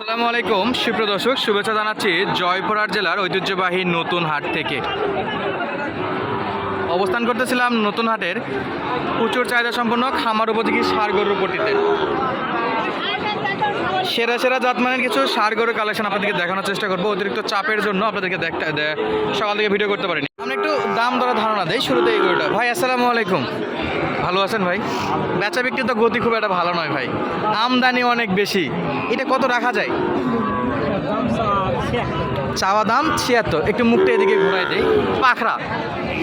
আসসালামু আলাইকুম। সুপ্রিয় দর্শক, শুভেচ্ছা জানাচ্ছি জয়পুরহাট জেলার ঐতিহ্যবাহী নতুন হাট থেকে। অবস্থান করতেছিলাম নতুন হাটের। প্রচুর চাহিদা সম্পন্ন, খামার উপযোগী সার গরুর পট্টিতে সেরা সেরা জাতমানের কিছু সার গরু কালেকশন আপনাদেরকে দেখানোর চেষ্টা করব। অতিরিক্ত চাপের জন্য আপনাদেরকে দেখতে সকাল থেকে ভিডিও করতে পারিনি। আমরা একটু দাম দরা ধারণা দেয় শুরুতে এই গরুটা ভাই, আসসালামু আলাইকুম। ভালো আছেন ভাই? বেচা বিক্রি তো গতি খুব একটা ভালো নয় ভাই। আমদানি অনেক বেশি। এটা কত রাখা যায়? চাওয়া দাম ছিয়াত্তর। একটু মুখটা এদিকে ঘুরাই দেই। পাখরা।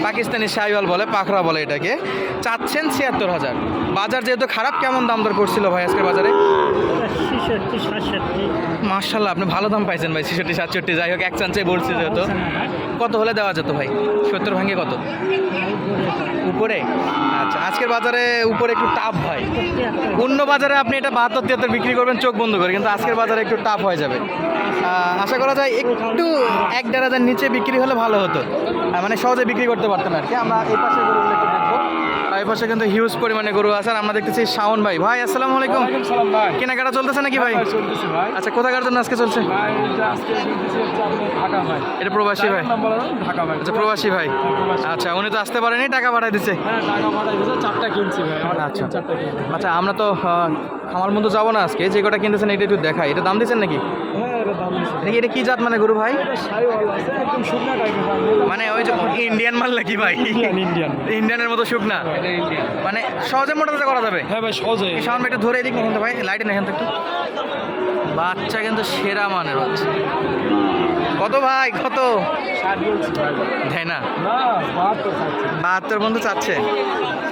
পাকিস্তানি শাহিওয়াল বলে পাখরা বলে এটাকে। চাচ্ছেন ছিয়াত্তর হাজার। বাজার যেহেতু খারাপ কেমন দাম দর করছিল ভাই আজকের বাজারে? মার্শাল্লাহ আপনি ভালো দাম পাইছেন ভাই ছেষট্টি সাতষট্টি যাই হোক এক চান্সে বলছি যেহেতু। কত হলে দেওয়া যেত ভাই? সত্তর ভাঙে কত? উপরে? আচ্ছা আজকের বাজারে উপরে একটু টাফ ভাই। অন্য বাজারে আপনি এটা বাহাত্তর তিয়াত্তর বিক্রি করবেন চোখ বন্ধ করে কিন্তু আজকের বাজারে একটু টাফ হয়ে যাবে। আশা করা যায় একটু এক দেড় হাজার নিচে বিক্রি হলে ভালো হতো। মানে সহজে বিক্রি করতে পারতেন আর কি। আমরা এই পাশে গরুগুলো একটু দেখব। আর এই পাশে কিন্তু হিউজ পরিমাণে গরু আছে আর আমরা দেখতেছি শাওন ভাই। ভাই আসসালামু আলাইকুম। কেনাকাটা চলতেছে নাকি ভাই? আচ্ছা কোথাকার জন্য আজকে চলছে? এটা প্রবাসী ভাই। আচ্ছা প্রবাসী ভাই। আচ্ছা উনি তো আসতে পারেনি টাকা পাঠাই দিচ্ছে হ্যাঁ আচ্ছা। আচ্ছা আমরা তো খামার মতো যাব না আজকে। যে কটা কিনতেছেন এটা একটু দেখাই। এটা দাম দিচ্ছেন নাকি? হ্যাঁ এটা নাকি এটা কি জাত মানে গরু ভাই? মানে ওই যে ইন্ডিয়ান মাল নাকি ভাই? ইন্ডিয়ান ইন্ডিয়ান ইন্ডিয়ানের মতো শুকনা? এটা মানে সহজে মোটা করা যাবে? হ্যাঁ ভাই সহজে। সামনে একটু ধরে এদিক নিয়ে ভাই লাইটে নেই একটু। বাচ্চা কিন্তু সেরা মানের বাচ্চা। কত ভাই কত? দেয় না? বাহাত্তর বন্ধু চাচ্ছে।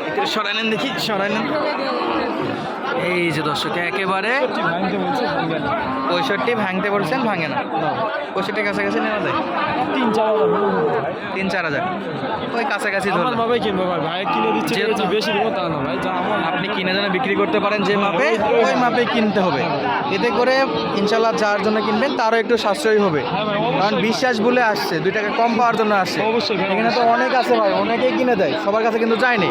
একটু সরাই নেন দেখি সরাই নেন। এই যে দর্শক একেবারে পঁয়ষট্টি ভাঙতে বলছেন ভাঙে না। পঁয়ষট্টির কাছাকাছি নেওয়া যায়? তিন চার হাজার তিন চার হাজার। ওই কাছাকাছি ভাবে কিনবো ভাই ভাই কিনে দিচ্ছে যে বেশি দেবো তা না ভাই যা আমার আপনি কিনে যেন বিক্রি করতে পারেন যে মাপে ওই মাপে কিনতে হবে। এতে করে ইনশাল্লাহ যার জন্য কিনবেন তারও একটু সাশ্রয়ী হবে। হ্যাঁ। কারণ বিশ্বাস বলে আসছে দুই টাকা কম পাওয়ার জন্য আসছে। অবশ্যই এখানে তো অনেক আছে ভাই অনেকেই কিনে দেয় সবার কাছে কিন্তু যায়নি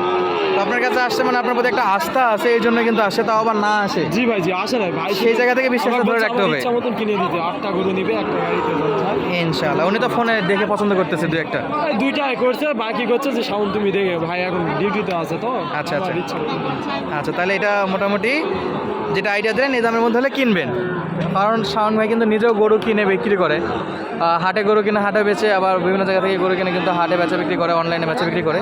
তো আপনার কাছে আসছে মানে আপনার প্রতি একটা আস্থা আছে এই জন্য কিন্তু আসে। তাও আবার না আসে। জি ভাই জি আসে না ভাই। সেই জায়গা থেকে বিশ্বাসটা আমার ধরে রাখতে হবে। ইচ্ছা মতন কিনে দিতে। আটটা গরু নিবে একটা গাড়িতে যাচ্ছে ইনশাল্লাহ উনি তো ফোনে দেখে পছন্দ করতেছে দু একটা। এই দুইটাই করছে বাকি করছে যে সাউন্ড তুমি দেখে। ভাই এখন ডিউটিতে আছে তো। আচ্ছা, আচ্ছা। আচ্ছা তাহলে এটা মোটামুটি যেটা আইডিয়া দেন এই দামের মধ্যে হলে কিনবেন। কারণ শাওন ভাই কিন্তু নিজেও গরু কিনে বিক্রি করে। হাটে গরু কিনে হাটে বেচে আবার বিভিন্ন জায়গা থেকে গরু কিনে কিন্তু হাটে বেচা বিক্রি করে অনলাইনে বেচা বিক্রি করে।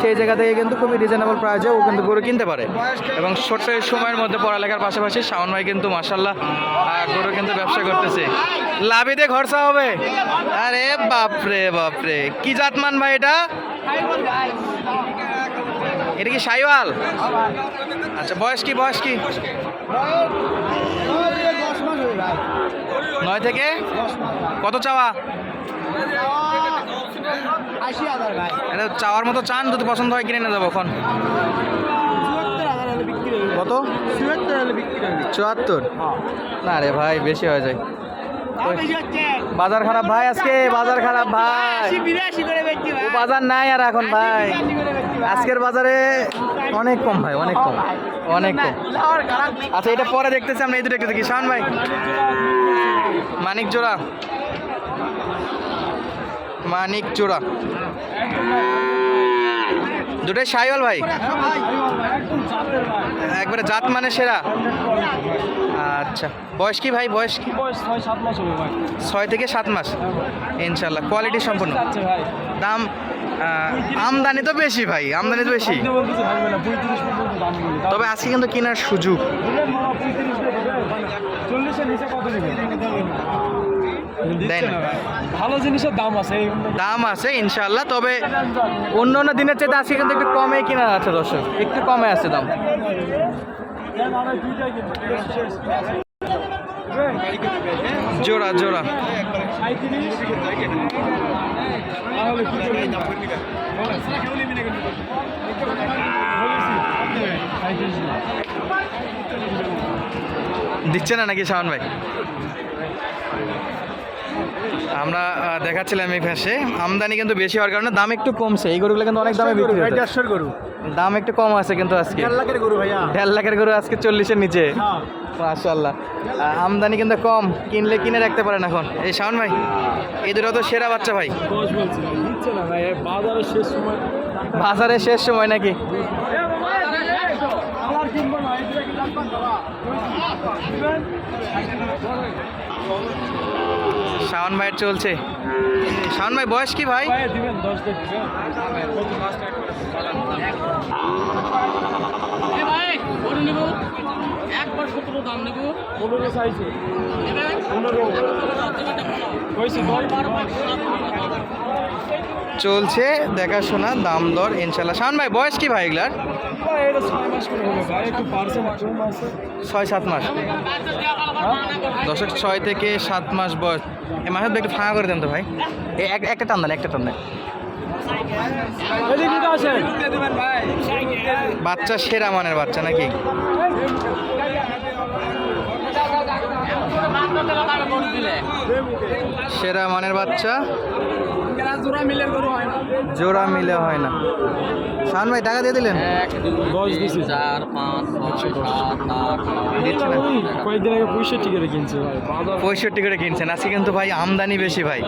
সেই জায়গা থেকে কিন্তু খুবই রিজনেবল প্রাইজে ও কিন্তু গরু কিনতে পারে। এবং ছোট্ট এই সময়ের মধ্যে পড়ালেখার পাশাপাশি শাওন ভাই কিন্তু মাসাল্লাহ গরু কিন্তু ব্যবসা করতেছে। লাভে দিয়ে খরচা হবে? আরে বাপরে বাপরে। কি জাতমান ভাই এটা? এটা কি সাইওয়াল? আচ্ছা বয়স কি বয়স কি? নয় থেকে? কত চাওয়া? এটা চাওয়ার মতো চান যদি পছন্দ হয় কিনে নিয়ে যাব এখন। কত? চুয়াত্তর না রে ভাই বেশি হয়ে যায়। বাজার খারাপ ভাই আজকে বাজার খারাপ ভাই। বাজার নাই আর এখন ভাই। আজকের বাজারে অনেক কম ভাই অনেক কম। অনেক কম। আচ্ছা এটা পরে দেখতেছি আমরা এই দুটো একটু দেখি। শান ভাই। মানিক জোড়া মানিক জোড়া দুটোই সাইওয়াল ভাই? একবারে জাত মানে সেরা? আচ্ছা বয়স কি ভাই? বয়স কি? ছয় থেকে সাত মাস। ইনশাল্লাহ কোয়ালিটি সম্পূর্ণ দাম আমদানি তো বেশি ভাই, আমদানি তো বেশি। তবে আজকে কিন্তু কেনার সুযোগ। দিয়ে না। ভালো জিনিসের দাম আছে দাম আছে ইনশাল্লাহ তবে অন্য অন্য দিনের চাইতে আজকে কিন্তু একটু কমে কেনা আছে দর্শক। একটু কমে আছে দাম। জোড়া জোড়া। দিচ্ছে না নাকি শাওন ভাই? আমরা দেখাচ্ছিলাম এই পাশে আমদানি কিন্তু বেশি হওয়ার কারণে দাম একটু কমছে। এই গরুগুলো কিন্তু অনেক দামে বিক্রি দেড়শোর গরু। দাম একটু কম আছে কিন্তু আজকে। দেড় লাখের গরু ভাইয়া। দেড় লাখের গরু আজকে চল্লিশের নিচে। হ্যাঁ। মাশাল্লাহ আমদানি কিন্তু কম। কিনলে কিনে রাখতে পারেন এখন। এই শাওন ভাই এই দুটো তো সেরা বাচ্চা ভাই। বাজারের শেষ সময় নাকি? শাওন ভাইয়ের চলছে। শাওন ভাই বয়স কি ভাই? পনেরো চাইছে। পনেরো চলছে দেখাশোনা দাম দর ইনশাল্লাহ। শাওন ভাই বয়স কি ভাই এগুলার? এটা ছয় মাস করে হবে ভাই একটু পার্সেন্ট কম আছে ছয় সাত মাস। দশক ছয় থেকে সাত মাস বয়স। এই মাসের একটু ফাঁকা করে দেন তো ভাই। একটা টান দেন একটা টান দেন। বাচ্চা সেরা মানের বাচ্চা নাকি? সেরা মানের বাচ্চা? জোড়া হয় মিলে হয় না। শান ভাই টাকা দিয়ে দিলেন? কয়েকদিন আগে পঁয়ষট্টি করে কিনছে পঁয়ষট্টি করে কিনছেন। আজকে কিন্তু ভাই আমদানি বেশি ভাই।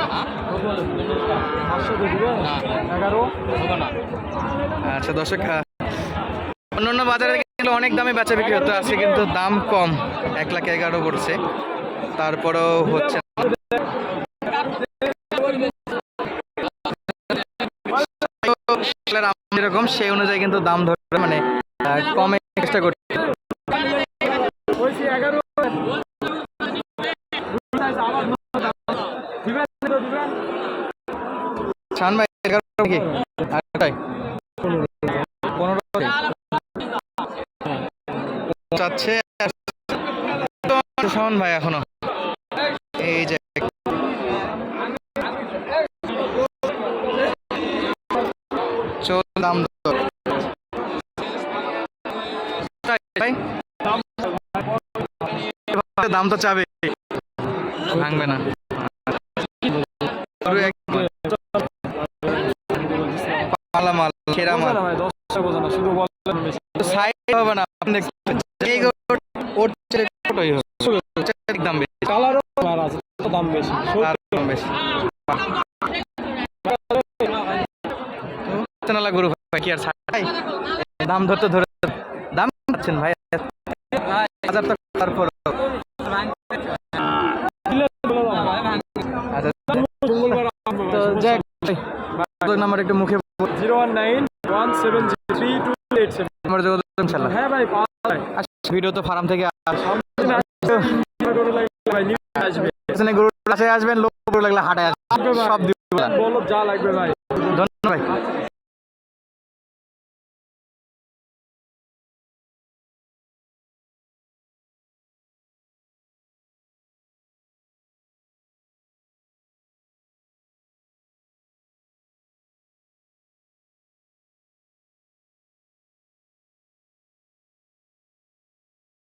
না? আচ্ছা দর্শক অন্যান্য বাজারে গেলে অনেক দামে বেচা বিক্রি হতো আজকে কিন্তু দাম কম। এক লাখ এগারো পড়ছে। তারপরেও হচ্ছে। এরকম সেই অনুযায়ী কিন্তু দাম ধরে মানে কমে চেষ্টা করছে। শান ভাই ভাই এখনও এই যে চল দাম দাম তো চাবে। ভাঙবে না। মাল। শুধু সাইড হবে ওর ছোটই হবে। দাম বেশি। কালারও দাম বেশি। দাম বেশি নালা গরু ভাই কি আর ছাড়াই দাম ধরতে ধরে দাম পাচ্ছেন ভাই হাজার টাকা তারপর আচ্ছা তো যাক নাম্বার একটু মুখে zero one nine one seven three two eight seven number যোগাযোগ ইনশাল্লাহ হ্যাঁ ভাই পাওয়া ভিডিও তো ফার্ম থেকে আসবে, গরু ভাই আসবে আসবেন লোক লাগলে হাটে আসবেন। সব দিব। বলো যা লাগবে ভাই।